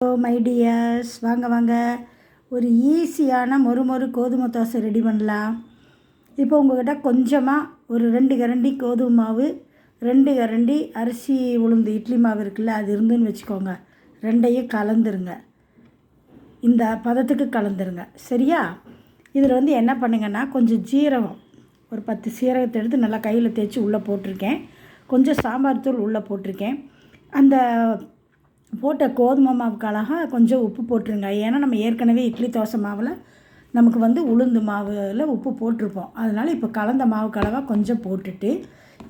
Hello my tears வாங்க வாங்க. ஒரு ஈஸியான மொறு மொறு கோதுமை தோசை ரெடி பண்ணலாம். இப்போ உங்கள்கிட்ட கொஞ்சமாக ஒரு ரெண்டு கரண்டி கோதுமை மாவு ரெண்டு கரண்டி அரிசி உளுந்து இட்லி மாவு இருக்குல்ல அது இருந்துன்னு வச்சுக்கோங்க. ரெண்டையும் கலந்துருங்க. இந்த பதத்துக்கு கலந்துருங்க. சரியா? இதில் வந்து என்ன பண்ணுங்கன்னா கொஞ்சம் ஜீரகம் ஒரு பத்து சீரகத்தை எடுத்து நல்லா கையில் தேய்ச்சி உள்ளே போட்டிருக்கேன். கொஞ்சம் சாம்பார் தூள் உள்ளே போட்டிருக்கேன். அந்த போட்ட கோதுமை மாவுக்கு அழகாக கொஞ்சம் உப்பு போட்டுருங்க. ஏன்னா நம்ம ஏற்கனவே இட்லி தோசை மாவில் நமக்கு வந்து உளுந்து மாவில் உப்பு போட்டிருப்போம். அதனால் இப்போ கலந்த மாவுக்கு அளவாக கொஞ்சம் போட்டுட்டு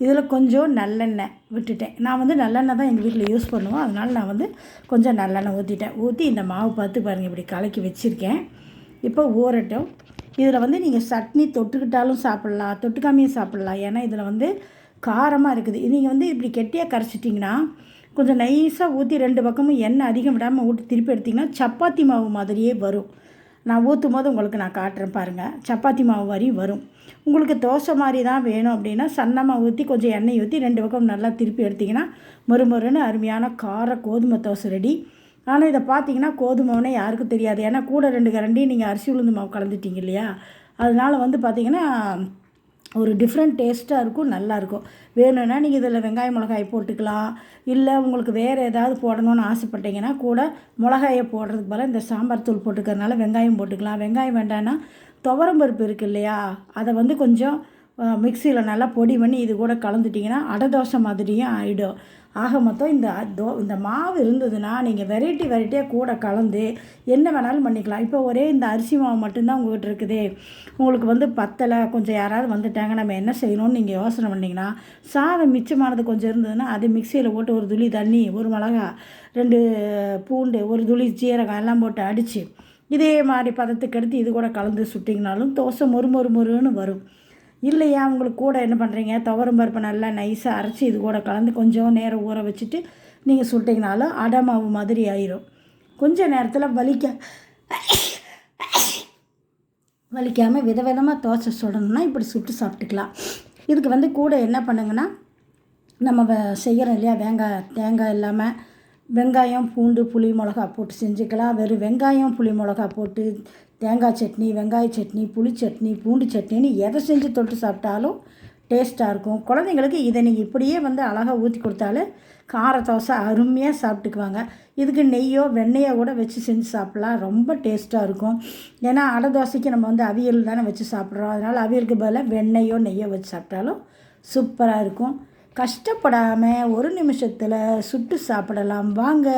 இதில் கொஞ்சம் நல்லெண்ணெய் விட்டுட்டேன். நான் வந்து நல்லெண்ணெய் தான் எங்கள் வீட்டில் யூஸ் பண்ணுவோம். அதனால் நான் வந்து கொஞ்சம் நல்லெண்ணெய் ஊற்றிட்டேன் ஊற்றி இந்த மாவு பார்த்து பாருங்கள் இப்படி கலக்கி வச்சுருக்கேன். இப்போ ஊறட்டும். இதில் வந்து நீங்கள் சட்னி தொட்டுக்கிட்டாலும் சாப்பிட்லாம் தொட்டுக்காமையும் சாப்பிட்லாம். ஏன்னா இதில் வந்து காரமாக இருக்குது. நீங்கள் வந்து இப்படி கெட்டியாக கரைச்சிட்டிங்கன்னா கொஞ்சம் நைஸாக ஊற்றி ரெண்டு பக்கமும் எண்ணெய் அதிகம் விடாமல் ஊற்றி திருப்பி எடுத்திங்கன்னா சப்பாத்தி மாவு மாதிரியே வரும். நான் ஊற்றும் போது உங்களுக்கு நான் காட்டுறேன் பாருங்கள் சப்பாத்தி மாவு வரையும் வரும். உங்களுக்கு தோசை மாதிரி தான் வேணும் அப்படின்னா சன்னமாக ஊற்றி கொஞ்சம் எண்ணெய் ஊற்றி ரெண்டு பக்கம் நல்லா திருப்பி எடுத்திங்கன்னா மொறுமொறுன்னு அருமையான கார கோதுமை தோசை ரெடி ஆனால் இதை பார்த்தீங்கன்னா கோதுமைனே யாருக்கும் தெரியாது. ஏன்னா கூட ரெண்டு கரண்டி நீங்கள் அரிசி உளுந்து மாவு கலந்துட்டீங்க இல்லையா? அதனால் வந்து பார்த்திங்கன்னா ஒரு டிஃப்ரெண்ட் டேஸ்ட்டாக இருக்கும் நல்லாயிருக்கும் வேணும்னா நீங்கள் இதில் வெங்காய மிளகாய் போட்டுக்கலாம். இல்லை உங்களுக்கு வேறு ஏதாவது போடணும்னு ஆசைப்பட்டீங்கன்னா கூட மிளகாயை போடுறதுக்கு பதிலாக இந்த சாம்பார் தூள் போட்டுக்கிறதுனால வெங்காயம் போட்டுக்கலாம். வெங்காயம் வேண்டான்னா துவரம்பருப்பு இருக்குது இல்லையா? அதை வந்து கொஞ்சம் மிக்சியில் நல்லா பொடி பண்ணி இது கூட கலந்துட்டிங்கன்னா அடை தோசை மாதிரியும் ஆகிடும் ஆக மொத்தம் இந்த தோ இந்த மாவு இருந்ததுன்னா நீங்கள் வெரைட்டி வெரைட்டியாக கூட கலந்து என்ன வேணாலும் பண்ணிக்கலாம். இப்போ ஒரே இந்த அரிசி மாவு மட்டும்தான் உங்கள்கிட்ட இருக்குது. உங்களுக்கு வந்து பத்தலை கொஞ்சம் யாராவது வந்துட்டாங்க நம்ம என்ன செய்யணும்னு நீங்கள் யோசனை பண்ணிங்கன்னா சாதம் மிச்சமானது கொஞ்சம் இருந்ததுன்னா அது மிக்சியில் போட்டு ஒரு துளி தண்ணி ஒரு மிளகா ரெண்டு பூண்டு ஒரு துளி சீரகம் எல்லாம் போட்டு அடித்து இதே மாதிரி பதத்துக்கு எடுத்து இது கூட கலந்து சுட்டிங்கனாலும் தோசை மொறு மொறு மொறுன்னு வரும். இல்லையா உங்களுக்கு கூட என்ன பண்ணுறீங்க துவரம் பருப்பு நல்லா நைஸாக அரைச்சி இது கூட கலந்து கொஞ்சம் நேரம் ஊற வச்சுட்டு நீங்கள் சுட்டிங்கனாலும் அடை மாவு மாதிரி ஆயிரும். கொஞ்ச நேரத்தில் வலிக்க வலிக்காமல் விதவிதமாக தோசை சுடணும்னா இப்படி சுட்டு சாப்பிட்டுக்கலாம். இதுக்கு வந்து கூட என்ன பண்ணுங்கன்னா நம்ம செய்கிறோம் இல்லையா தேங்காய் தேங்காய் இல்லாமல் வெங்காயம் பூண்டு புளி மிளகா போட்டு செஞ்சுக்கலாம். வெறும் வெங்காயம் புளி மிளகா போட்டு தேங்காய் சட்னி வெங்காய சட்னி புளி சட்னி பூண்டு சட்னின்னு எதை செஞ்சு தொட்டு சாப்பிட்டாலும் டேஸ்ட்டாக இருக்கும். குழந்தைங்களுக்கு இதை நீங்கள் இப்படியே வந்து அழகாக ஊற்றி கொடுத்தாலே கார தோசை அருமையாக சாப்பிட்டுக்குவாங்க. இதுக்கு நெய்யோ வெண்ணெயோ கூட வச்சு செஞ்சு சாப்பிட்லாம். ரொம்ப டேஸ்ட்டாக இருக்கும். ஏன்னா அடை தோசைக்கு நம்ம வந்து அவியல் தானே வச்சு சாப்பிட்றோம். அதனால் அவியலுக்கு பதிலாக வெண்ணெயோ நெய்யோ வச்சு சாப்பிட்டாலும் சூப்பராக இருக்கும். கஷ்டப்படாமல் ஒரு நிமிஷத்தில் சுட்டு சாப்பிடலாம். வாங்க.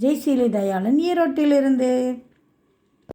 ஜெய்சீலி தயாளன் ஈரோட்டிலிருந்து.